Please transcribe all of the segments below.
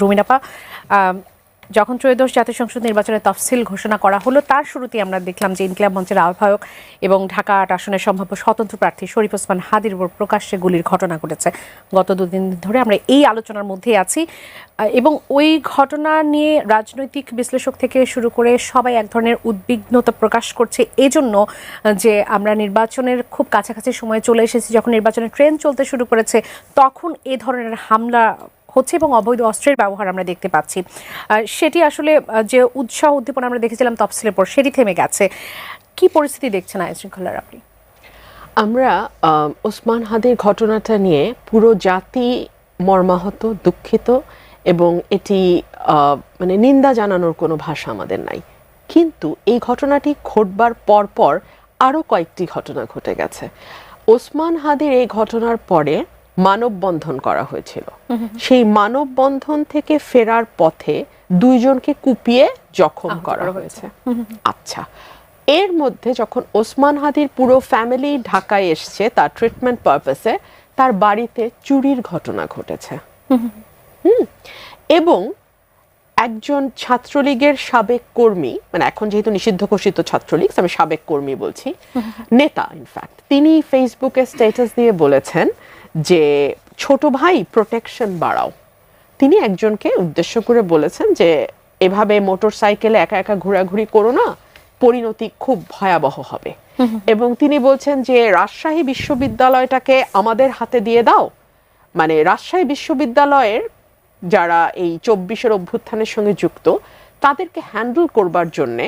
রুমিনাপা যখন ত্রয়োদশ জাতীয় সংসদ নির্বাচনের তফসিল ঘোষণা করা হলো, তার শুরুতেই আমরা দেখলাম যে ইনকিলাব মঞ্চের আহ্বায়ক এবং ঢাকা আট আসনের সম্ভাব্য স্বতন্ত্র প্রার্থী শরীফ ওসমান হাদির উপর প্রকাশ্যে গুলির ঘটনা ঘটেছে। গত দুদিন ধরে আমরা এই আলোচনার মধ্যেই আছি। এবং ওই ঘটনা নিয়ে রাজনৈতিক বিশ্লেষক থেকে শুরু করে সবাই এক ধরনের উদ্বিগ্নতা প্রকাশ করছে। এজন্য যে আমরা নির্বাচনের খুব কাছাকাছি সময়ে চলে এসেছি, যখন নির্বাচনের ট্রেন চলতে শুরু করেছে, তখন এ ধরনের হামলা হচ্ছে এবং অবৈধ অস্ত্রের ব্যবহার আমরা দেখতে পাচ্ছি। সেটি আসলে যে উৎসাহ উদ্দীপনা আমরা দেখেছিলাম তফসিলের পর, সেটি থেমে গেছে। কি পরিস্থিতি দেখছেন আইন শৃঙ্খলার আপনি? আমরা ওসমান হাদির ঘটনাটা নিয়ে পুরো জাতি মর্মাহত, দুঃখিত এবং এটি মানে নিন্দা জানানোর কোনো ভাষা আমাদের নাই। কিন্তু এই ঘটনাটি ঘটবার পর পর আরও কয়েকটি ঘটনা ঘটে গেছে। ওসমান হাদির এই ঘটনার পরে মানববন্ধন করা হয়েছিল। সেই মানববন্ধন থেকে ফেরার পথে দুইজনকে কুপিয়ে জখম করা হয়েছে। আচ্ছা এর মধ্যে যখন ওসমান হাদির পুরো ফ্যামিলি ঢাকায় এসছে তার ট্রিটমেন্ট পারপাসে তার বাড়িতে চুরির ঘটনা ঘটেছে। হুম এবং একজন ছাত্রলীগের সাবেক কর্মী মানে এখন যেহেতু নিষিদ্ধ ঘোষিত ছাত্রলীগ আমি সাবেক কর্মী বলছি নেতা ইনফ্যাক্ট তিনি ফেসবুকে স্ট্যাটাস দিয়ে বলেছেন যে ছোট ভাই প্রোটেকশন বাড়াও। তিনি একজনকে উদ্দেশ্য করে বলেছেন যে এভাবে মোটর সাইকেলে একা একা ঘোরাঘুরি করো না পরিণতি খুব ভয়াবহ হবে। এবং তিনি বলছেন যে রাজশাহী বিশ্ববিদ্যালয়টাকে আমাদের হাতে দিয়ে দাও। মানে রাজশাহী বিশ্ববিদ্যালয়ের যারা এই চব্বিশের অভ্যুত্থানের সঙ্গে যুক্ত, তাদেরকে হ্যান্ডেল করবার জন্যে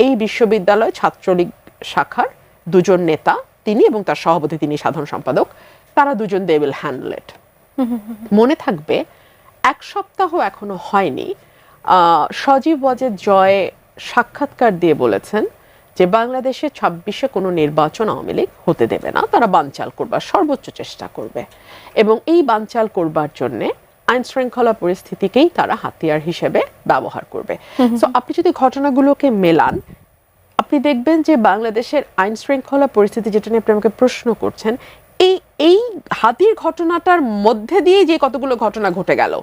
এই বিশ্ববিদ্যালয়, ছাত্রলীগ শাখার দুজন নেতা তিনি এবং তার সভাপতি তিনি সাধারণ সম্পাদক, তারা দুজন দে উইল হ্যান্ডেল ইট মনে থাকবে, এক সপ্তাহ এখনও হয়নি সজীব ওয়াজেদ জয় সাক্ষাৎকার দিয়ে বলেছেন যে বাংলাদেশে ছাব্বিশে কোনো নির্বাচন আওয়ামী লীগ হতে দেবে না, তারা বানচাল করবার সর্বোচ্চ চেষ্টা করবে এবং এই বানচাল করবার জন্যে আইন শৃঙ্খলা পরিস্থিতিকেই তারা হাতিয়ার হিসেবে ব্যবহার করবে। সো আপনি যদি ঘটনাগুলোকে মেলান আপনি দেখবেন যে বাংলাদেশের আইন শৃঙ্খলা পরিস্থিতি যেটা নিয়ে আপনি আমাকে প্রশ্ন করছেন এই এই হাতির ঘটনাটার মধ্যে দিয়ে যে কতগুলো ঘটনা ঘটে গেল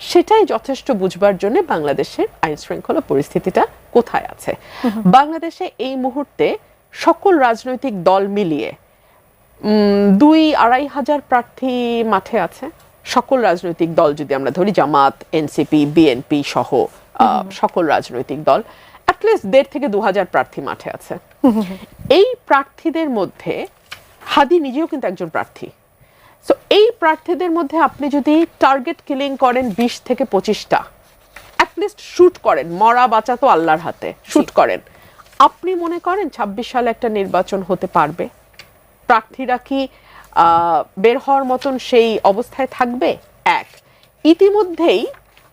সেটাই যথেষ্ট বুঝবার জন্য বাংলাদেশের আইন শৃঙ্খলা পরিস্থিতিটা কোথায় আছে? বাংলাদেশে এই মুহূর্তে সকল রাজনৈতিক দল মিলিয়ে উম, দুই আড়াই হাজার প্রার্থী মাঠে আছে। সকল রাজনৈতিক দল যদি আমরা ধরি জামাত এনসিপি বিএনপি সহ সকল রাজনৈতিক দল অ্যাটলিস্ট দেড় থেকে দু হাজার প্রার্থী মাঠে আছে। এই প্রার্থীদের মধ্যে হাদি নিজেও কিন্তু একজন প্রার্থী। সো এই প্রার্থীদের মধ্যে আপনি যদি টার্গেট কিলিং করেন বিশ থেকে পঁচিশটা অ্যাটলিস্ট শুট করেন মরা বাঁচা তো আল্লাহর হাতে শুট করেন। আপনি মনে করেন ছাব্বিশ সালে একটা নির্বাচন হতে পারবে? প্রার্থীরা কি বের হওয়ার মতন সেই অবস্থায় থাকবে? এক। ইতিমধ্যেই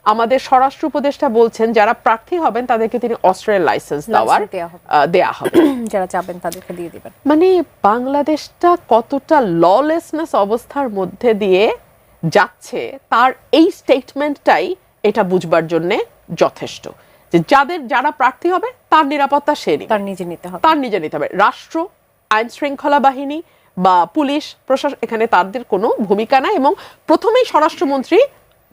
আমাদের স্বরাষ্ট্র উপদেষ্টা বলছেন যারা প্রার্থী হবেন তাদেরকে তিনি অস্ত্রের লাইসেন্স দেওয়ার দেয়া হবে। আহ, দেয়া হবে। যারা চাবেন তাদেরকে দিয়ে দিবেন। মানে বাংলাদেশটা কতটা ললেসনেস অবস্থার মধ্যে দিয়ে যাচ্ছে তার এই স্টেটমেন্টটাই এটা বুঝবার জন্যে যথেষ্ট। যে যাদের যারা প্রার্থী হবে তার নিরাপত্তা সে তার নিজে নিতে হবে। তার নিজে নিতে হবে। রাষ্ট্র আইন শৃঙ্খলা বাহিনী বা পুলিশ প্রশাসন এখানে তাদের কোনো ভূমিকা নাই এবং প্রথমেই স্বরাষ্ট্রমন্ত্রী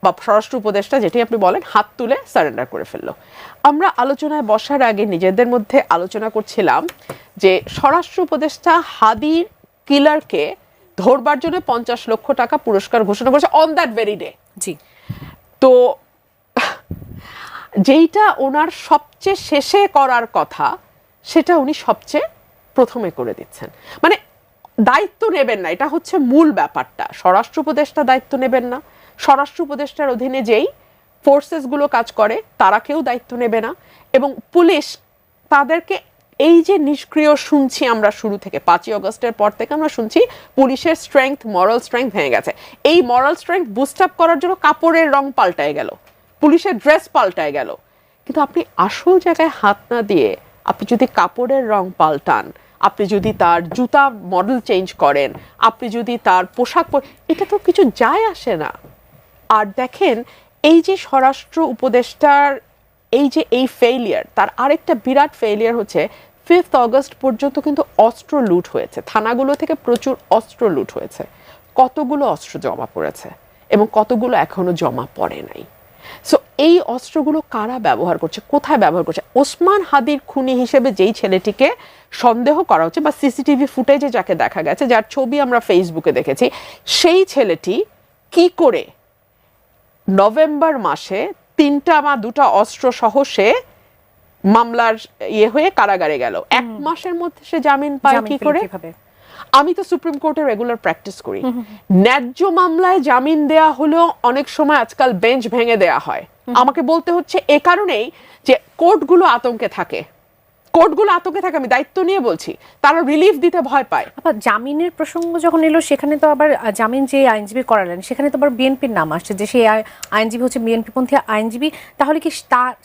বা স্বরাষ্ট্র উপদেষ্টা যেটি আপনি বলেন হাত তুলে সারেন্ডার করে ফেলল। আমরা আলোচনায় বসার আগে নিজেদের মধ্যে আলোচনা করছিলাম যে স্বরাষ্ট্র উপদেষ্টা হাদির কিলারকে ধরবার জন্য পঞ্চাশ লক্ষ টাকা পুরস্কার ঘোষণা করেছে on that very day ji. তো যেইটা ওনার সবচেয়ে শেষে করার কথা সেটা উনি সবচেয়ে প্রথমে করে দিচ্ছেন। মানে দায়িত্ব নেবেন না, এটা হচ্ছে মূল ব্যাপারটা। স্বরাষ্ট্র উপদেষ্টা দায়িত্ব নেবেন না। স্বরাষ্ট্র উপদেষ্টার অধীনে যেই ফোর্সেসগুলো কাজ করে, তারা কেউ দায়িত্ব নেবে না। এবং পুলিশ তাদেরকে এই যে নিষ্ক্রিয় শুনছি আমরা শুরু থেকে, পাঁচই অগস্টের পর থেকে আমরা শুনছি, পুলিশের স্ট্রেংথ মরাল স্ট্রেংথ ভেঙে গেছে। এই মরাল স্ট্রেংথ বুস্ট আপ করার জন্য কাপড়ের রং পাল্টায় গেল, পুলিশের ড্রেস পাল্টায় গেল। কিন্তু আপনি আসল জায়গায় হাত না দিয়ে, আপনি যদি কাপড়ের রং পাল্টান আপনি যদি তার জুতা মডেল চেঞ্জ করেন, আপনি যদি তার পোশাক এটা তো কিছু যায় আসে না। আর দেখেন, এই যে স্বরাষ্ট্র উপদেষ্টার এই যে এই ফেইলিয়ার তার আরেকটা বিরাট ফেইলিয়ার হচ্ছে ফিফথ অগস্ট পর্যন্ত কিন্তু অস্ত্র লুট হয়েছে। থানাগুলো থেকে প্রচুর অস্ত্র লুট হয়েছে। কতগুলো অস্ত্র জমা পড়েছে এবং কতগুলো এখনও জমা পড়ে নাই? সো এই অস্ত্রগুলো কারা ব্যবহার করছে? কোথায় ব্যবহার করছে? ওসমান হাদির খুনি হিসেবে যেই ছেলেটিকে সন্দেহ করা হচ্ছে বা সিসিটিভি ফুটেজে যাকে দেখা গেছে যার ছবি আমরা ফেসবুকে দেখেছি সেই ছেলেটি কি করে নভেম্বর মাসে তিনটা বা দুটা অস্ত্র সহ সে মামলার ইয়ে হয়ে কারাগারে গেল? এক মাসের মধ্যে সে জামিন পায় কি করে? আমি তো সুপ্রিম কোর্টে রেগুলার প্র্যাকটিস করি। ন্যায্য মামলায় জামিন দেয়া হলেও অনেক সময় আজকাল বেঞ্চ ভেঙে দেয়া হয়। আমাকে বলতে হচ্ছে এ কারণেই যে কোর্টগুলো আতঙ্কে থাকে। কোর্টগুলো আতঙ্কে থাকে আমি দায়িত্ব নিয়ে বলছি। তারা রিলিফ দিতে ভয় পায়। আবার জামিনের প্রসঙ্গ যখন এলো সেখানে তো আবার জামিন যে আইনজীবী করালেন সেখানে তো আবার বিএনপির নাম আসছে যে সেই আই- আইনজীবী হচ্ছে বিএনপি পন্থী আইনজীবী। তাহলে কি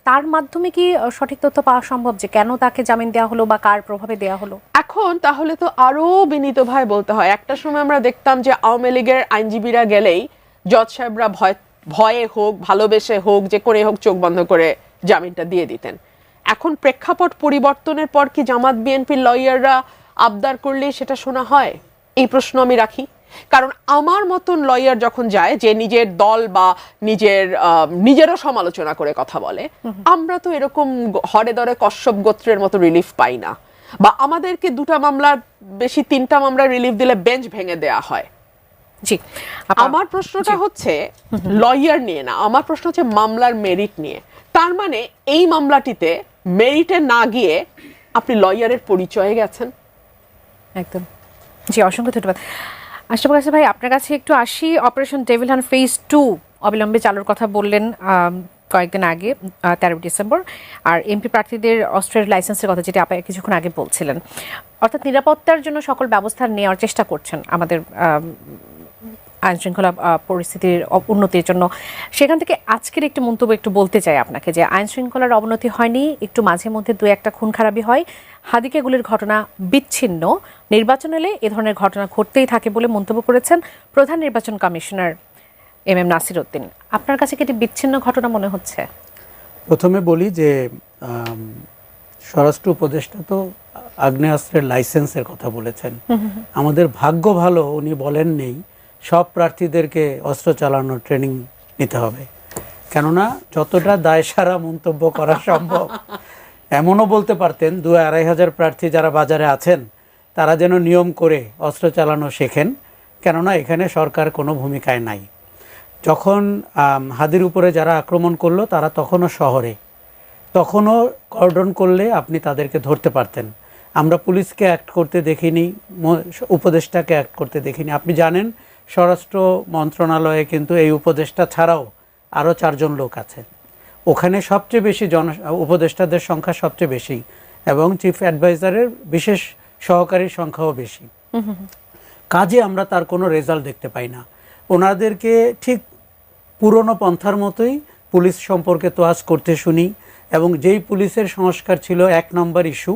তার মাধ্যমে কি সঠিক তথ্য পাওয়া সম্ভব যে কেন তাকে জামিন দেওয়া হলো বা কার প্রভাবে দেওয়া হলো? এখন তাহলে তো আরও বিনীত ভাই বলতে হয়। একটা সময় আমরা দেখতাম যে আওয়ামী লীগের আইনজীবীরা গেলেই জজ সাহেবরা ভয় ভয়ে হোক ভালোবেসে হোক যে করে হোক চোখ বন্ধ করে জামিনটা দিয়ে দিতেন। এখন প্রেক্ষাপট পরিবর্তনের পর কি জামাত বিএনপির লয়াররা আবদার করলে সেটা শোনা হয়? এই প্রশ্ন আমি রাখি। কারণ আমার মতন লয়ার যখন যায় যে নিজের দল বা নিজের নিজেরও সমালোচনা করে কথা বলে আমরা তো এরকম হরে দরে কশ্যপ গোত্রের মতো রিলিফ পাই না। বা আমাদেরকে দুটা মামলার বেশি তিনটা মামলা রিলিফ দিলে বেঞ্চ ভেঙে দেয়া হয়। জি। আমার প্রশ্নটা হচ্ছে লয়ার নিয়ে না আমার প্রশ্ন হচ্ছে মামলার মেরিট নিয়ে। তার মানে এই মামলাটিতে মেরিটে না গিয়ে আপনি লয়ারের পরিচয়ে গেছেন? একদম। জি অসংখ্য ধন্যবাদ। আশরাফুল কাছে ভাই আপনার কাছে একটু আসি। Operation devil hunt phase two অবিলম্বে চালুর কথা বললেন কয়েকদিন আগে তেরো ডিসেম্বর। আর এমপি প্রার্থীদের অস্ট্রেলিয়ার লাইসেন্সের কথা যেটা আপনি কিছুক্ষণ আগে বলছিলেন। অর্থাৎ নিরাপত্তার জন্য সকল ব্যবস্থা নেওয়ার চেষ্টা করছেন আমাদের আম, আইন শৃঙ্খলা পরিস্থিতির উন্নতির জন্য। সেখান থেকে আজকের একটু মন্তব্য একটু বলতে চাই আপনাকে যে আইন শৃঙ্খলার অবনতি হয়নি একটু মাঝে মধ্যে দু একটা খুন খারাপি হয়। হাদিকে গুলির ঘটনা বিচ্ছিন্ন। নির্বাচন এলে এ ধরনের ঘটনা ঘটতেই থাকে বলে মন্তব্য করেছেন প্রধান নির্বাচন commissioner M M Nasir Uddin আপনার কাছে কি এটি বিচ্ছিন্ন ঘটনা মনে হচ্ছে? প্রথমে বলি যে স্বরাষ্ট্র উপদেষ্টা তো আগ্নেয়াস্ত্রের লাইসেন্সের কথা বলেছেন। আমাদের ভাগ্য ভালো উনি বলেন নেই প্রার্থীদেরকে অস্ত্র চালানোর ট্রেনিং নিতে হবে। কেননা যতটা দায়সারা মন্তব্য করা সম্ভব, এমনও বলতে পারতেন দু আড়াই হাজার প্রার্থী যারা বাজারে আছেন, তারা যেন নিয়ম করে অস্ত্র চালানো শেখেন, কেননা এখানে সরকার কোনো ভূমিকায় নাই। যখন হাদির উপরে যারা আক্রমণ করল, তারা তখনও শহরে। তখনও কর্ডন করলে আপনি তাদেরকে ধরতে পারতেন। আমরা পুলিশকে অ্যাক্ট করতে দেখিনি উপদেষ্টাকে অ্যাক্ট করতে দেখিনি। আপনি জানেন স্বরাষ্ট্র মন্ত্রণালয়ে কিন্তু এই উপদেষ্টা ছাড়াও আরও চারজন লোক আছে। ওখানে সবচেয়ে বেশি জন উপদেষ্টাদের সংখ্যা সবচেয়ে বেশি এবং চিফ অ্যাডভাইজারের বিশেষ সহকারীর সংখ্যাও বেশি। কাজে আমরা তার কোনো রেজাল্ট দেখতে পাই না। ওনাদেরকে ঠিক পুরনো পন্থার মতোই পুলিশ সম্পর্কে তোয়াজ করতে শুনি এবং যেই পুলিশের সংস্কার ছিল এক নম্বর ইস্যু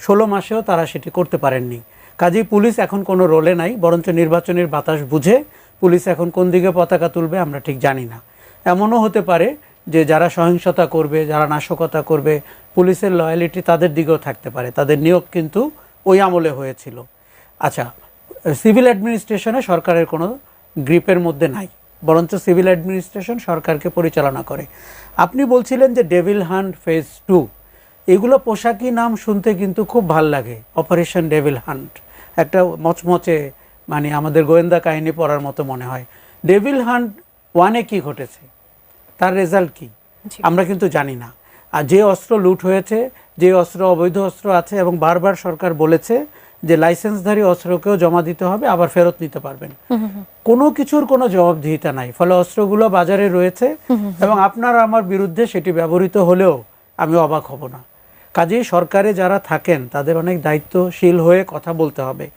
ষোলো মাসেও তারা সেটি করতে পারেননি। কাজেই পুলিশ এখন কোনো রোলে নাই, বরঞ্চ নির্বাচনের বাতাস বুঝে পুলিশ এখন কোন দিকে পতাকা তুলবে আমরা ঠিক জানি না। এমনও হতে পারে যে যারা সহিংসতা করবে, যারা নাশকতা করবে, পুলিশের লয়ালিটি তাদের দিকেও থাকতে পারে। তাদের নিয়োগ কিন্তু ওই আমলে হয়েছিল। আচ্ছা সিভিল অ্যাডমিনিস্ট্রেশনে সরকারের কোনো গ্রিপের মধ্যে নাই, বরঞ্চ সিভিল অ্যাডমিনিস্ট্রেশন সরকারকে পরিচালনা করে। আপনি বলছিলেন যে ডেভিল হান্ট ফেজ টু এগুলো পোশাকি নাম শুনতে কিন্তু খুব ভালো লাগে অপারেশন ডেভিল হান্ট একটা মচমচে মানে আমাদের গোয়েন্দা কাহিনী পড়ার মতো মনে হয়। ডেভিল হান্ট ওয়ানে কি ঘটেছে? তার রেজাল্ট কি? আমরা কিন্তু জানি না। আর যে অস্ত্র লুট হয়েছে যে অস্ত্র অবৈধ অস্ত্র আছে এবং বারবার সরকার বলেছে যে লাইসেন্সধারী অস্ত্রকেও জমা দিতে হবে আবার ফেরত নিতে পারবেন। কোনো কিছুর কোনো জবাবদিহিতা নাই। ফলে অস্ত্রগুলো বাজারে রয়েছে এবং আপনার আমার বিরুদ্ধে সেটি ব্যবহৃত হলেও আমি অবাক হব না। কাজেই সরকারে যারা থাকেন, তাদের অনেক দায়িত্বশীল হয়ে কথা বলতে হবে।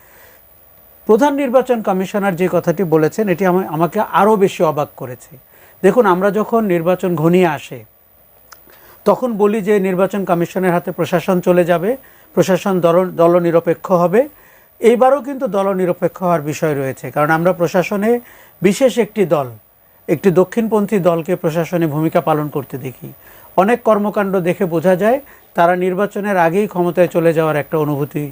প্রধান নির্বাচন কমিশনার যে কথাটি বলেছেন, এটি আমা- আমাকে আরও বেশি অবাক করেছে। দেখুন, আমরা যখন নির্বাচন ঘনিয়ে আসে, তখন বলি যে নির্বাচন কমিশনের হাতে প্রশাসন চলে যাবে, প্রশাসন দল, দলনিরপেক্ষ হবে। এইবারও কিন্তু দলনিরপেক্ষ হওয়ার বিষয় রয়েছে, কারণ আমরা প্রশাসনে বিশেষ একটি দল, একটি দক্ষিণপন্থী দলকে প্রশাসনে ভূমিকা পালন করতে দেখি। অনেক কর্মকাণ্ড দেখে বোঝা যায় তারা নির্বাচনের আগেই ক্ষমতায় চলে যাওয়ার একটা অনুভূতি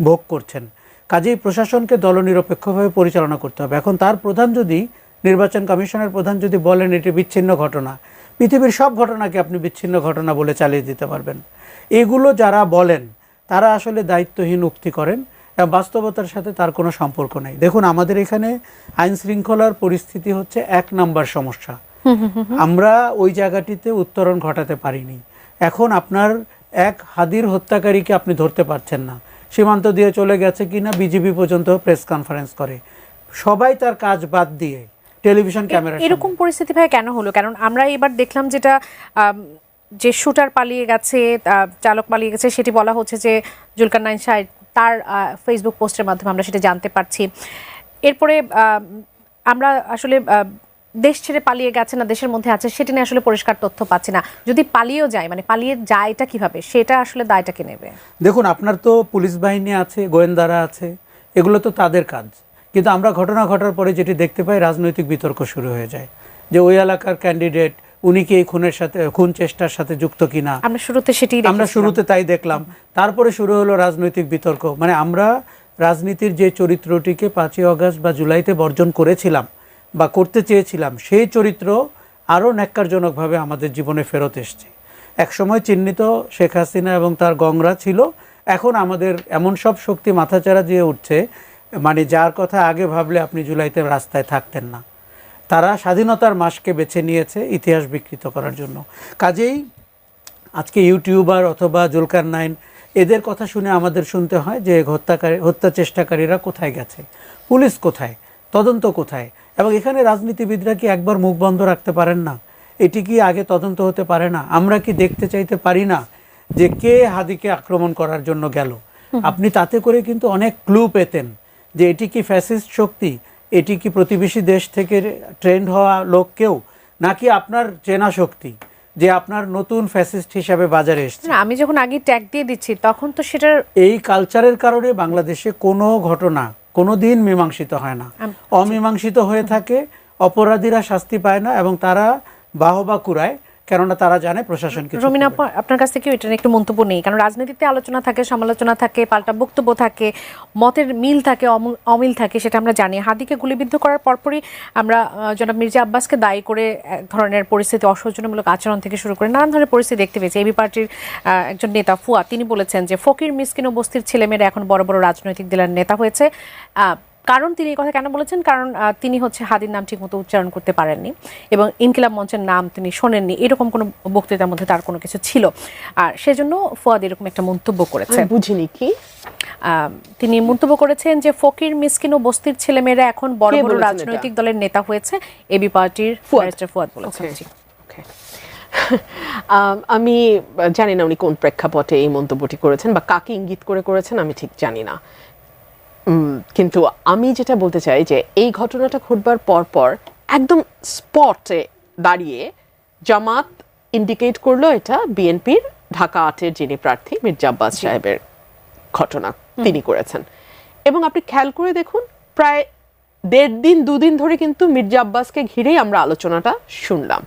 ভোগ করছেন। কাজেই প্রশাসনকে দলনিরপেক্ষভাবে পরিচালনা করতে হবে। এখন তার প্রধান যদি নির্বাচন কমিশনের প্রধান যদি বলেন এটি বিচ্ছিন্ন ঘটনা পৃথিবীর সব ঘটনাকে আপনি বিচ্ছিন্ন ঘটনা বলে চালিয়ে দিতে পারবেন। এগুলো যারা বলেন তারা আসলে দায়িত্বহীন উক্তি করেন এবং বাস্তবতার সাথে তার কোনো সম্পর্ক নেই। দেখুন আমাদের এখানে আইন শৃঙ্খলার পরিস্থিতি হচ্ছে এক নাম্বার সমস্যা। আমরা ওই জায়গাটিতে উত্তরণ ঘটাতে পারিনি। এখন আপনার এক হাদির হত্যাকারীকে আপনি ধরতে পারছেন না। সীমান্ত দিয়ে চলে গেছে কিনা বিজেপি পর্যন্ত প্রেস কনফারেন্স করে। সবাই তার কাজ বাদ দিয়ে টেলিভিশন ক্যামেরা এরকম পরিস্থিতি ভাই কেন হলো? কারণ আমরা এবার দেখলাম যেটা যে শুটার পালিয়ে গেছে চালক পালিয়ে গেছে সেটি বলা হচ্ছে যে জুলকার নাইন সাহেব তার ফেসবুক পোস্টের মাধ্যমে আমরা সেটা জানতে পারছি। এরপরে আমরা আসলে দেশ ছেড়ে পালিয়ে গেছে না দেশের মধ্যে আছে সেটা নিয়ে আসলে পরিষ্কার তথ্য পাচ্ছি না। যদি পালিয়েও যায় মানে পালিয়ে যায়টা কীভাবে? সেটা আসলে দায়টা কে নেবে? দেখুন আপনার তো পুলিশ বাহিনী আছে গোয়েন্দারা আছে এগুলো তো তাদের কাজ। কিন্তু আমরা ঘটনা ঘটার পরে যেটি দেখতে পাই রাজনৈতিক বিতর্ক শুরু হয়ে যায়। যে ওই এলাকার ক্যান্ডিডেট উনি কি এই খুনের সাথে খুন চেষ্টার সাথে যুক্ত কিনা? আমরা শুরুতে সেটি আমরা শুরুতে তাই দেখলাম। তারপরে শুরু হলো রাজনৈতিক বিতর্ক। মানে আমরা রাজনীতির যে চরিত্রটিকে পাঁচই অগস্ট বা জুলাইতে বর্জন করেছিলাম বা করতে চেয়েছিলাম, সেই চরিত্র আরও ন্যাক্কারজনকভাবে আমাদের জীবনে ফেরত এসছে। একসময় চিহ্নিত শেখ হাসিনা এবং তার গংরা ছিল, এখন আমাদের এমন সব শক্তি মাথাচাড়া দিয়ে উঠছে মানে যার কথা আগে ভাবলে আপনি জুলাইতে রাস্তায় থাকতেন না। তারা স্বাধীনতার মাসকে বেছে নিয়েছে ইতিহাস বিকৃত করার জন্য। কাজেই আজকে ইউটিউবার অথবা জুলকার নাইন এদের কথা শুনে আমাদের শুনতে হয় যে হত্যাকারী, হত্যা চেষ্টাকারীরা কোথায় গেছে? পুলিশ কোথায়? তদন্ত কোথায়? এবং এখানে রাজনীতিবিদরা কি একবার মুখ বন্ধ রাখতে পারেন না? এটি কি আগে তদন্ত হতে পারে না? আমরা কি দেখতে চাইতে পারি না যে কে হাদিকে আক্রমণ করার জন্য গেল? আপনি তাতে করে কিন্তু অনেক ক্লু পেতেন যে এটি কি ফ্যাসিস্ট শক্তি? এটি কি প্রতিবেশী দেশ থেকে ট্রেন্ড হওয়া লোক কেউ নাকি আপনার চেনা শক্তি যে আপনার নতুন ফ্যাসিস্ট হিসাবে বাজারে এসছে? আমি যখন আগে ট্যাগ দিয়ে দিচ্ছি তখন তো সেটার এই কালচারের কারণে বাংলাদেশে কোনো ঘটনা কোনো দিন মীমাংসিত হয় না। অমীমাংসিত হয়ে থাকে অপরাধীরা শাস্তি পায় না এবং তারা বাহবা কুড়ায়। কেননা তারা জানে প্রশাসন কিছু রমিনা আপনার কাছ থেকে এটা নিয়ে একটু মন্তব্য নেই। কারণ রাজনীতিতে আলোচনা থাকে সমালোচনা থাকে পাল্টা বক্তব্য থাকে মতের মিল থাকে অম- অমিল থাকে সেটা আমরা জানি। হাদিকে গুলিবিদ্ধ করার পরপরই আমরা জনাব মির্জা আব্বাসকে দায়ী করে এক ধরনের পরিস্থিতি অসৌজন্যমূলক আচরণ থেকে শুরু করে নানান ধরনের পরিস্থিতি দেখতে পেয়েছি। এবি পার্টির একজন নেতা ফুয়া তিনি বলেছেন যে ফকির মিসকিন ও বস্তির ছেলেমেয়েরা এখন বড় বড় রাজনৈতিক দলের নেতা হয়েছে। কারণ তিনি এই কথা কেন বলেছেন? কারণ তিনি হচ্ছে হাদির নাম ঠিকমতো উচ্চারণ করতে পারেননি এবং ইনকিলাব মঞ্চের নাম তিনি শোনেননি। এরকম কোনো বক্তৃতার মধ্যে তার কোনো কিছু ছিল। আর সেজন্য ফুয়াদ এরকম একটা মন্তব্য করেছেন। আমি বুঝিনি কি? তিনি মন্তব্য করেছেন যে ফকির মিসকিন ও বস্তির ছেলেমেয়েরা এখন বড় বড় রাজনৈতিক দলের নেতা হয়েছে। এবি পার্টির ফুয়াদ। বলেছেন। আমি জানি না উনি কোন প্রেক্ষাপটে এই মন্তব্যটি করেছেন বা কাকে ইঙ্গিত করে করেছেন আমি ঠিক জানি না। কিন্তু আমি যেটা বলতে চাই যে এই ঘটনাটা ঘটবার পর পর একদম স্পটে দাঁড়িয়ে জামাত ইন্ডিকেট করল এটা বিএনপির ঢাকা আটের যিনি প্রার্থী মির্জা আব্বাস সাহেবের ঘটনা তিনি করেছেন। এবং আপনি খেয়াল করে দেখুন প্রায় দেড় দিন দুদিন ধরে কিন্তু মির্জা আব্বাসকে ঘিরেই আমরা আলোচনাটা শুনলাম।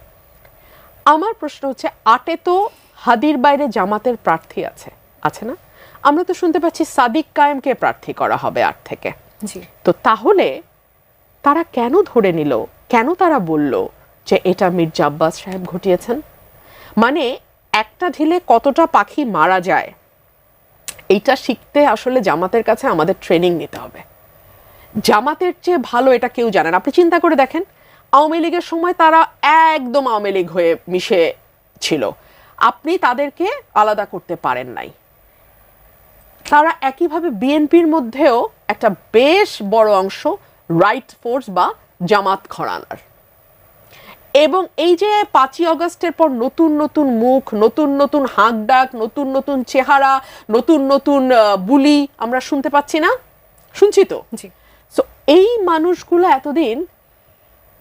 আমার প্রশ্ন হচ্ছে আটে তো হাদির বাইরে জামাতের প্রার্থী আছে আছে না? আমরা তো শুনতে পাচ্ছি সাদিক কায়েমকে প্রার্থী করা হবে আট থেকে। জি। তো তাহলে তারা কেন ধরে নিল কেন তারা বলল যে এটা মির্জা আব্বাস সাহেব ঘটিয়েছেন? মানে একটা ঢিলে কতটা পাখি মারা যায় এইটা শিখতে আসলে জামাতের কাছে আমাদের ট্রেনিং নিতে হবে। জামাতের চেয়ে ভালো এটা কেউ জানেন আপনি চিন্তা করে দেখেন আওয়ামী লীগের সময় তারা একদম আওয়ামী লীগ হয়ে মিশে ছিল। আপনি তাদেরকে আলাদা করতে পারেন নাই। তারা একইভাবে বিএনপির মধ্যেও একটা বেশ বড় অংশ রাইট ফোর্স বা জামাত ঘরানার এবং এই যে পাঁচই অগস্টের পর নতুন নতুন মুখ নতুন নতুন হাঁক ডাক নতুন নতুন চেহারা নতুন নতুন বুলি আমরা শুনতে পাচ্ছি না? শুনছি তো? সো এই মানুষগুলো এতদিন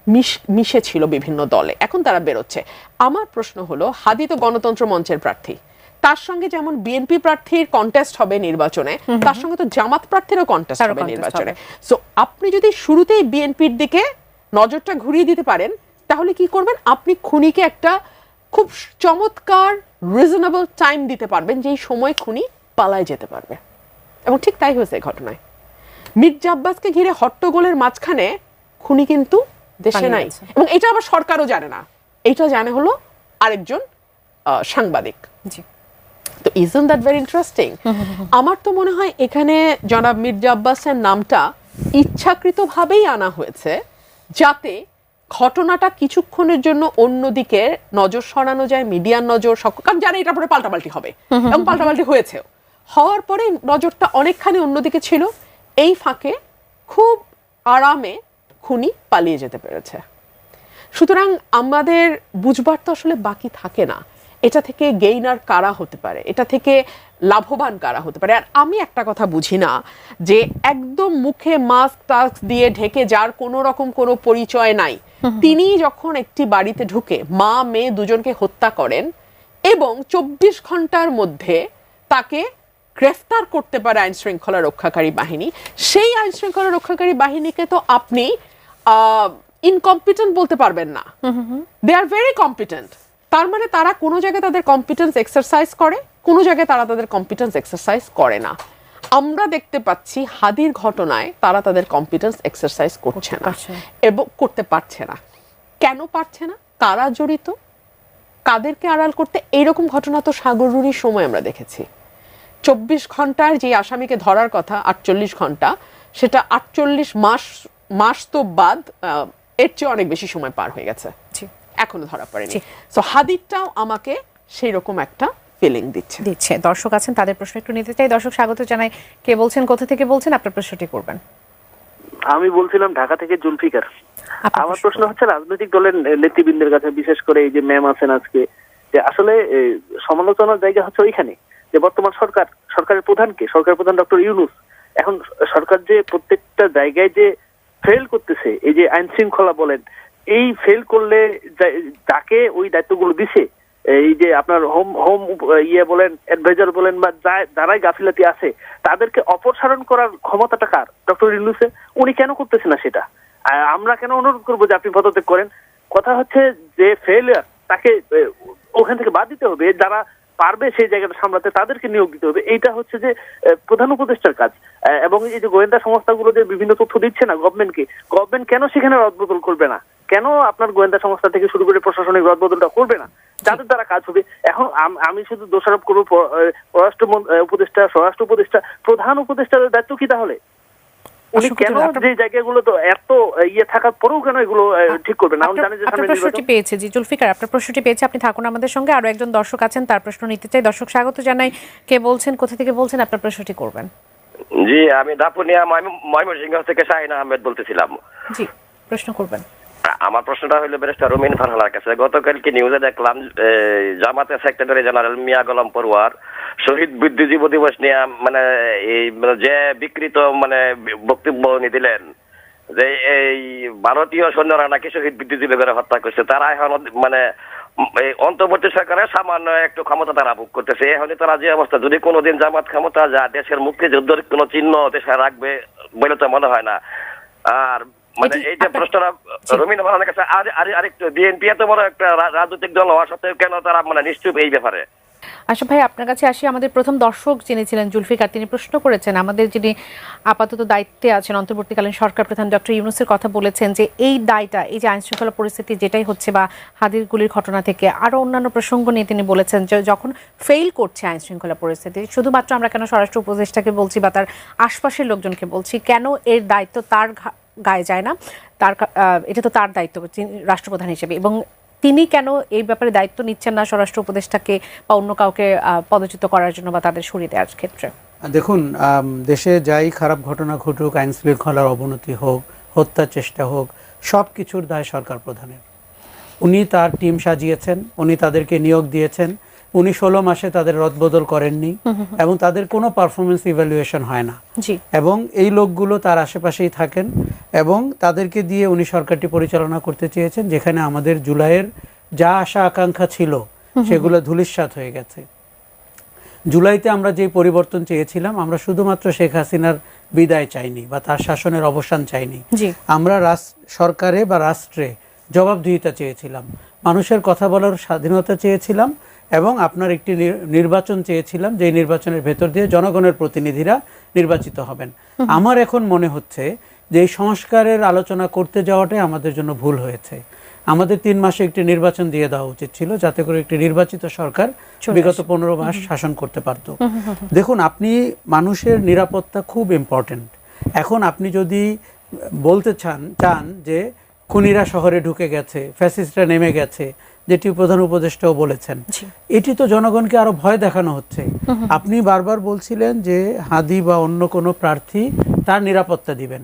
মিশ- মিশে ছিল বিভিন্ন দলে। এখন তারা বেরোচ্ছে। আমার প্রশ্ন হলো হাদি তো গণতন্ত্র মঞ্চের প্রার্থী। তার সঙ্গে যেমন বিএনপি প্রার্থীর কন্টেস্ট হবে নির্বাচনে তার সঙ্গে তো জামাত প্রার্থীরও কন্টেস্ট হবে নির্বাচনে। সো আপনি যদি শুরুতেই বিএনপির দিকে নজরটা ঘুরিয়ে দিতে পারেন তাহলে কি করবেন? আপনি খুনিকে একটা খুব চমৎকার রিজনেবল টাইম দিতে পারবেন যেই সময় খুনি পালায় যেতে পারবে। এবং ঠিক তাই হয়েছে ঘটনায়। মির্জা আব্বাসকে ঘিরে হট্টগোলের মাঝখানে খুনি কিন্তু দেশে নাই। এবং এটা আবার সরকারও জানে না। এটা জানে হলো আরেকজন আহ, সাংবাদিক। জি। তো ইজন দ্যাট ভেরি ইন্টারেস্টিং আমার তো মনে হয় এখানে জনাব মির্জা আব্বাসের নামটা ইচ্ছাকৃতভাবেই আনা হয়েছে যাতে ঘটনাটা কিছুক্ষণের জন্য অন্যদিকে নজর সরানো যায় মিডিয়ার নজর সক- কারণ জানে এটা পরে পাল্টাপাল্টি হবে এবং পাল্টাপাল্টি হয়েছেও। হওয়ার পরে নজরটা অনেকখানি অন্যদিকে ছিল এই ফাঁকে খুব আরামে খুনি পালিয়ে যেতে পেরেছে। সুতরাং আমাদের বুঝবার তো আসলে বাকি থাকে না। এটা থেকে গেইনার কারা হতে পারে? এটা থেকে লাভবান কারা হতে পারে? আর আমি একটা কথা বুঝি না যে একদম মুখে মাস্ক টাস্ক দিয়ে ঢেকে যার কোনো রকম কোনো পরিচয় নাই। তিনি যখন একটি বাড়িতে ঢুকে মা মেয়ে দুজনকে হত্যা করেন এবং চব্বিশ ঘণ্টার মধ্যে তাকে গ্রেফতার করতে পারে আইন শৃঙ্খলা রক্ষাকারী বাহিনী সেই আইন শৃঙ্খলা রক্ষাকারী বাহিনীকে তো আপনি ইনকম্পিটেন্ট বলতে পারবেন না। দে আর ভেরি কম্পিটেন্ট তার মানে তারা কোনো জায়গায় তাদের কম্পিটেন্স এক্সারসাইজ করে কোনো জায়গায় তারা তাদের কম্পিটেন্স এক্সারসাইজ করে না। আমরা দেখতে পাচ্ছি হাদির ঘটনায় তারা তাদের কম্পিটেন্স এক্সারসাইজ করছে না এবং করতে পারছে না। কেন পারছে না? কারা জড়িত? কাদেরকে আড়াল করতে? এইরকম ঘটনা তো সাগররুনির সময় আমরা দেখেছি। চব্বিশ ঘণ্টার যে আসামিকে ধরার কথা আটচল্লিশ ঘণ্টা সেটা আটচল্লিশ মাস মাস তো বাদ এর চেয়ে অনেক বেশি সময় পার হয়ে গেছে। এখনও ধরা পড়েনি। সো হাদিরটাও আমাকে সেই রকম একটা ফিলিং দিচ্ছে। দিচ্ছে। দর্শক আছেন তাদের প্রশ্ন একটু নিতে চাই। দর্শক স্বাগত জানাই। কে বলছেন কোথা থেকে বলছেন? আপনার প্রশ্নটি করবেন। আমি বলছিলাম ঢাকা থেকে জুলফিকার। আমার প্রশ্ন প্রশ্ন হচ্ছে রাজনৈতিক দলের নেতৃবৃন্দের কাছে বিশেষ করে এই যে ম্যাম আছেন আজকে যে আসলে সমালোচনার জায়গা হচ্ছে ওইখানে যে বর্তমান সরকার সরকারের প্রধানকে সরকার প্রধান ডক্টর ইউনুস। এখন সরকার যে প্রত্যেকটা জায়গায় যে ফেল করতেছে এই যে আইন শৃঙ্খলা বলেন এই ফেল করলে যাকে ওই দায়িত্বগুলো দিছে, এই যে আপনার হোম হোম ইয়ে বলেন অ্যাডভাইজার বলেন বা যারাই গাফিলাতি আছে, তাদেরকে অপসারণ করার ক্ষমতাটা কার? ডক্টর ইউনুসে উনি কেন করতেছে না সেটা? আমরা কেন অনুরোধ করব যে আপনি পদত্যাগ করেন? কথা হচ্ছে যে ফেলিয়ার তাকে ওখান থেকে বাদ দিতে হবে, যারা পারবে সেই জায়গাটা সামলাতে, তাদেরকে নিয়োগ দিতে হবে। এইটা হচ্ছে যে প্রধান উপদেষ্টার কাজ। এবং এই যে গোয়েন্দা সংস্থাগুলো যে বিভিন্ন তথ্য দিচ্ছে না গভর্নমেন্টকে গভর্নমেন্ট কেন সেখানে রদবদল করবে না? কেন আপনার গোয়েন্দা সংস্থা থেকে শুরু করে প্রশাসনিক রদবদলটা করবে না? যাদের দ্বারা কাজ হবে। এখন আমি শুধু দোষারোপ করব পররাষ্ট্র উপদেষ্টা স্বরাষ্ট্র উপদেষ্টা প্রধান উপদেষ্টার দায়িত্ব কি তাহলে? উনি কেন যে জায়গাগুলো তো এত ইয়ে থাকার পরেও কেন এগুলো ঠিক করবে না? আমি জানি যে সামনে প্রশ্নটি পেয়েছে জি জুলফিকার আপনার প্রশ্নটি পেয়েছে আপনি থাকুন আমাদের সঙ্গে। আরও একজন দর্শক আছেন তার প্রশ্ন নিতে চাই। দর্শক স্বাগত জানাই। কে বলছেন কোথা থেকে বলছেন আপনার প্রশ্নটি করবেন। জি আমি দাপুনিয়া ময়ম- ময়মনসিংহ থেকে শাহিন আহমেদ বলতেছিলাম। জি প্রশ্ন করবেন। আমার প্রশ্নটা হলো ব্যারিস্টার রুমিন ফারহালার কাছে। গতকালকে নিউজে দেখলাম জামাতের সেক্রেটারি জেনারেল মিয়া গোলাম পড়ুয়ার শহীদ বুদ্ধিজীবী দিবস নিয়ে মানে এই মানে যে বিকৃত মানে বক্তব্য উনি দিলেন যে এই ভারতীয় সৈন্যরা নাকি শহীদ বুদ্ধিজীবী করে হত্যা করছে, তারা এখন মানে অন্তর্বর্তী সরকারের সামান্য একটু ক্ষমতা তারা ভোগ করতেছে। এখন তারা যে অবস্থা, যদি কোনোদিন জামাত ক্ষমতা, যা দেশের মুক্তিযুদ্ধের কোনো চিহ্ন দেশে রাখবে বলে তো মনে হয় না। আর মানে এই যে প্রশ্নটা কাছে আর আর আরেকটু বিএনপি এত বড় একটা রাজনৈতিক দল হওয়া সত্ত্বেও কেন তারা মানে নিশ্চুপ এই ব্যাপারে? আশা ভাই আপনার কাছে আসি আমাদের প্রথম দর্শক যিনি ছিলেন জুলফিকার তিনি প্রশ্ন করেছেন আমাদের যিনি আপাতত দায়িত্বে আছেন অন্তর্বর্তীকালীন সরকার প্রধান ডক্টর ইউনুসের কথা বলেছেন যে এই দায়টা এই যে আইন শৃঙ্খলা পরিস্থিতি যেটাই হচ্ছে বা হাদির গুলির ঘটনা থেকে আরও অন্যান্য প্রসঙ্গ নিয়ে তিনি বলেছেন যে যখন ফেল করছে আইন শৃঙ্খলা পরিস্থিতি শুধুমাত্র আমরা কেন স্বরাষ্ট্র উপদেষ্টাকে বলছি বা তার আশপাশের লোকজনকে বলছি কেন এর দায়িত্ব তার গায়ে যায় না। তার এটা তো তার দায়িত্ব রাষ্ট্রপ্রধান হিসেবে। এবং তিনি কেন এই ব্যাপারে দায়িত্ব নিচ্ছেন না স্বরাষ্ট্র উপদেষ্টাকে বা অন্য কাউকে পদচ্যুত করার জন্য বা তাদের সরিয়ে দেওয়ার ক্ষেত্রে? দেখুন দেশে যাই খারাপ ঘটনা ঘটুক, আইন শৃঙ্খলার অবনতি হোক, হত্যার চেষ্টা হোক, সব কিছুর দায় সরকার প্রধানের। উনি তার টিম সাজিয়েছেন, উনি তাদেরকে নিয়োগ দিয়েছেন। উনি ষোলো মাসে তাদের রদবদল করেননি এবং তাদের কোনো পারফরমেন্স ইভ্যালুয়েশন হয় না। এবং এই লোকগুলো তার আশেপাশেই থাকেন এবং তাদেরকে দিয়ে উনি সরকারটি পরিচালনা করতে চেয়েছেন যেখানে আমাদের জুলাইয়ের যা আশা আকাঙ্ক্ষা ছিল সেগুলো ধূলিসাৎ হয়ে গেছে। জুলাইতে আমরা যে পরিবর্তন চেয়েছিলাম আমরা শুধুমাত্র শেখ হাসিনার বিদায় চাইনি বা তার শাসনের অবসান চাইনি। আমরা রাস- সরকারে বা রাষ্ট্রে জবাবদিহিতা চেয়েছিলাম। মানুষের কথা বলার স্বাধীনতা চেয়েছিলাম এবং আপনার একটি নির্বাচন চেয়েছিলাম যে নির্বাচনের ভেতর দিয়ে জনগণের প্রতিনিধিরা নির্বাচিত হবেন। আমার এখন মনে হচ্ছে যে এই সংস্কারের আলোচনা করতে যাওয়াটাই আমাদের জন্য ভুল হয়েছে। আমাদের তিন মাসে একটি নির্বাচন দিয়ে দেওয়া উচিত ছিল যাতে করে একটি নির্বাচিত সরকার বিগত পনেরো মাস শাসন করতে পারত। দেখুন আপনি মানুষের নিরাপত্তা খুব ইম্পর্টেন্ট এখন আপনি যদি বলতে চান চান যে খুনিরা শহরে ঢুকে গেছে ফ্যাসিস্টরা নেমে গেছে যেটি প্রধান উপদেষ্টাও বলেছেন। এটি তো জনগণকে আরও ভয় দেখানো হচ্ছে। আপনি বারবার বলছিলেন যে হাদি বা অন্য কোনো প্রার্থী তার নিরাপত্তা দিবেন।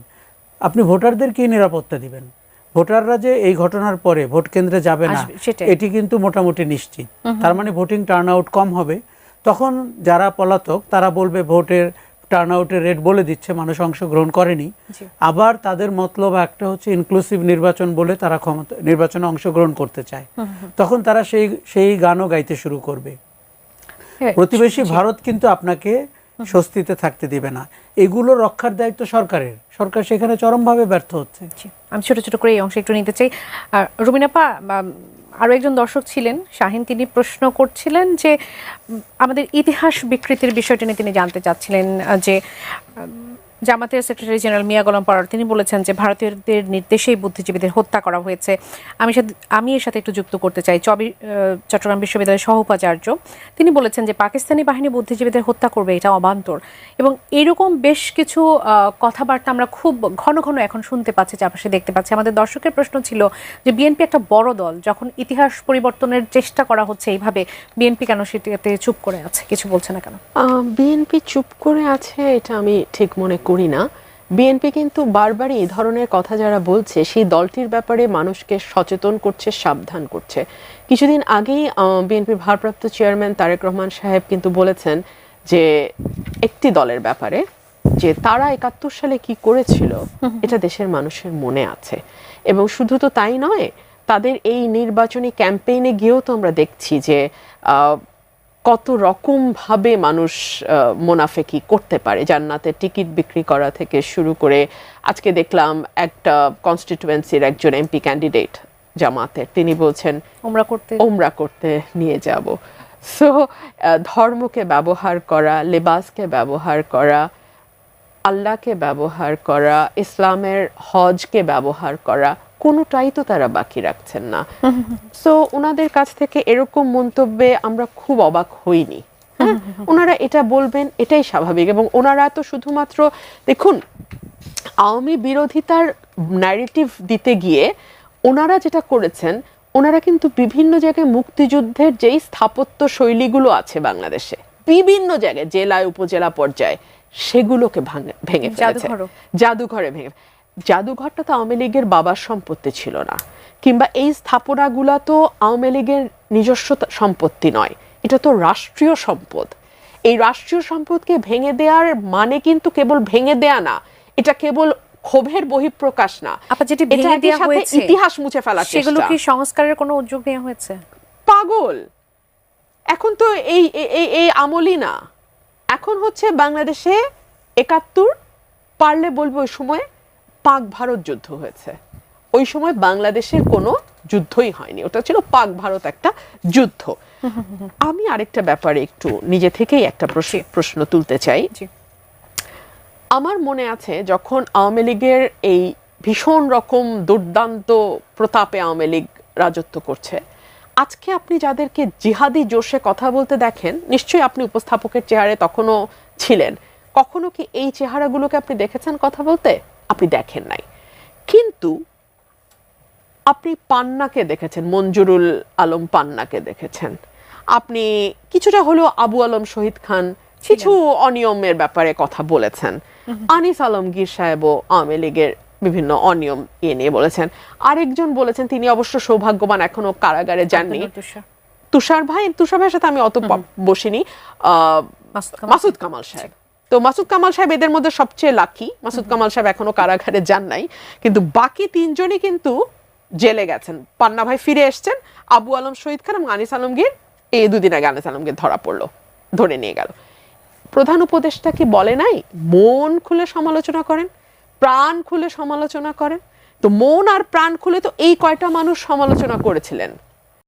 আপনি ভোটারদের কি নিরাপত্তা দিবেন? ভোটাররা যে এই ঘটনার পরে ভোট কেন্দ্রে যাবে না এটি কিন্তু মোটামুটি নিশ্চিত। তার মানে ভোটিং টার্ন আউট কম হবে। তখন যারা পলাতক তারা বলবে ভোটের টার্ন আউটের রেট বলে দিচ্ছে মানুষ অংশগ্রহণ করেনি। আবার তাদের মতলব একটা হচ্ছে ইনক্লুসিভ নির্বাচন বলে তারা ক্ষমতা নির্বাচনে অংশগ্রহণ করতে চায়। তখন তারা সেই সেই গানও গাইতে শুরু করবে। হ্যাঁ, প্রতিবেশী ভারত কিন্তু আপনাকে স্বস্তিতে থাকতে দিবে না। এগুলো রক্ষার দায়িত্ব সরকারের। সরকার সেখানে চরমভাবে ব্যর্থ হচ্ছে। আমি ছোট ছোট করে এই অংশ একটু নিতে চাই। আর রুমিনাপা আরও একজন দর্শক ছিলেন শাহিন তিনি প্রশ্ন করছিলেন যে আমাদের ইতিহাস বিকৃতির বিষয়টি নিয়ে তিনি জানতে চাচ্ছিলেন যে জামাতের সেক্রেটারি জেনারেল মিয়া গোলাম পরার তিনি বলেছেন যে ভারতীয়দের নির্দেশেই বুদ্ধিজীবীদের হত্যা করা হয়েছে। আমি আমি এর সাথে একটু যুক্ত করতে চাই। চবি চট্টগ্রাম বিশ্ববিদ্যালয়ের সহ উপাচার্য তিনি বলেছেন যে পাকিস্তানি বাহিনী বুদ্ধিজীবীদের হত্যা করবে, এটা অবান্তর। এবং এরকম বেশ কিছু কথাবার্তা আমরা খুব ঘন ঘন এখন শুনতে পাচ্ছি, চারপাশে দেখতে পাচ্ছি। আমাদের দর্শকের প্রশ্ন ছিল যে বিএনপি একটা বড় দল, যখন ইতিহাস পরিবর্তনের চেষ্টা করা হচ্ছে, এইভাবে বিএনপি কেন সেটাতে চুপ করে আছে? কিছু বলছে না কেন? বিএনপি চুপ করে আছে, এটা আমি ঠিক মনে করি না। বিএনপি কিন্তু বারবারই এই ধরনের কথা যারা বলছে সেই দলটির ব্যাপারে মানুষকে সচেতন করছে সাবধান করছে। কিছুদিন আগেই বিএনপির ভারপ্রাপ্ত চেয়ারম্যান তারেক রহমান সাহেব কিন্তু বলেছেন যে একটি দলের ব্যাপারে যে তারা একাত্তর সালে কি করেছিল এটা দেশের মানুষের মনে আছে। এবং শুধু তো তাই নয় তাদের এই নির্বাচনী ক্যাম্পেইনে গিয়েও তো আমরা দেখছি যে আহ, কত রকম ভাবে মানুষ মোনাফেকি করতে পারে? জান্নাতে টিকিট বিক্রি করা থেকে শুরু করে আজকে দেখলাম একটা কনস্টিটুয়েন্সির একজন এমপি ক্যান্ডিডেট জামাতের। তিনি বলছেন ওমরা করতে। ওমরা করতে নিয়ে যাব। সো ধর্মকে ব্যবহার করা লেবাসকে ব্যবহার করা আল্লাহকে ব্যবহার করা ইসলামের হজকে ব্যবহার করা কোনোটাই তো তারা বাকি রাখছেন না সো ওনাদের কাছ থেকে এরকম মন্তব্যে আমরা খুব অবাক হইনি হ্যাঁ? ওনারা এটা বলবেন এটাই স্বাভাবিক এবং ওনারা তো শুধুমাত্র দেখুন আওয়ামী বিরোধিতার ন্যারেটিভ দিতে গিয়ে ওনারা যেটা করেছেন ওনারা কিন্তু বিভিন্ন জায়গায় মুক্তিযুদ্ধের যেই স্থাপত্য শৈলীগুলো আছে বাংলাদেশে বিভিন্ন জায়গায় জেলায় উপজেলা পর্যায়ে সেগুলোকে ভেঙে ফেলেছে। জাদুঘরে ভেঙে জাদুঘরটা তো আওয়ামী লীগের বাবার সম্পত্তি ছিল না। কিংবা এই স্থাপনাগুলা তো আওয়ামী লীগের নিজস্ব সম্পত্তি নয়। এটা তো রাষ্ট্রীয় সম্পদ। এই রাষ্ট্রীয় সম্পদকে ভেঙে দেওয়ার মানে কিন্তু কেবল ভেঙে দেয়া না। এটা কেবল ক্ষোভের বহিঃপ্রকাশ না। আপা যেটি ভেঙে একই হয়েছে ইতিহাস মুছে ফেলা সেগুলো কি সংস্কারের কোনো উদ্যোগ নেওয়া হয়েছে? পাগল! এখন তো এই এই- এই এই আমলই না। এখন হচ্ছে বাংলাদেশে একাত্তর পারলে বলব ওই সময় পাক ভারত যুদ্ধ হয়েছে। ওই সময় বাংলাদেশের কোনো যুদ্ধই হয়নি। ওটা ছিল পাক ভারত একটা যুদ্ধ। আমি আরেকটা ব্যাপারে একটু নিজে থেকেই একটা প্রশ্ন প্রশ্ন তুলতে চাই। আমার মনে আছে যখন আওয়ামী লীগের এই ভীষণ রকম দুর্দান্ত প্রতাপে আওয়ামী লীগ রাজত্ব করছে আজকে আপনি যাদেরকে জিহাদি জোশে কথা বলতে দেখেন নিশ্চয়ই আপনি উপস্থাপকের চেহারে তখনও ছিলেন। কখনো কি এই চেহারাগুলোকে আপনি দেখেছেন কথা বলতে? আপনি দেখেন নাই। কিন্তু আপনি পান্নাকে দেখেছেন মঞ্জুরুল আলম পান্নাকে দেখেছেন। আপনি কিছুটা হলেও আবু আলম শহীদ খান কিছু অনিয়মের ব্যাপারে কথা বলেছেন। আনিস আলমগীর সাহেবও আওয়ামী লীগের বিভিন্ন অনিয়ম ইয়ে নিয়ে বলেছেন। আরেকজন বলেছেন তিনি অবশ্য সৌভাগ্যবান এখনও কারাগারে যাননি। তুষার। ভাই তুষার ভাইয়ের সাথে আমি অত বসিনি। আহ, মাসুদ কামাল। মাসুদ কামাল সাহেব। তো মাসুদ কামাল সাহেব এদের মধ্যে সবচেয়ে লাকি মাসুদ কামাল সাহেব এখনও কারাগারে যান নাই। কিন্তু বাকি তিনজনই কিন্তু জেলে গেছেন। পান্না ভাই ফিরে এসছেন। আবু আলম শহীদ খান এবং আনিস আলমগীর এই দুদিন আগে আনিস আলমগীর ধরা পড়ল ধরে নিয়ে গেল। প্রধান উপদেষ্টা কি বলে নাই? মন খুলে সমালোচনা করেন। প্রাণ খুলে সমালোচনা করেন। তো মন আর প্রাণ খুলে তো এই কয়টা মানুষ সমালোচনা করেছিলেন।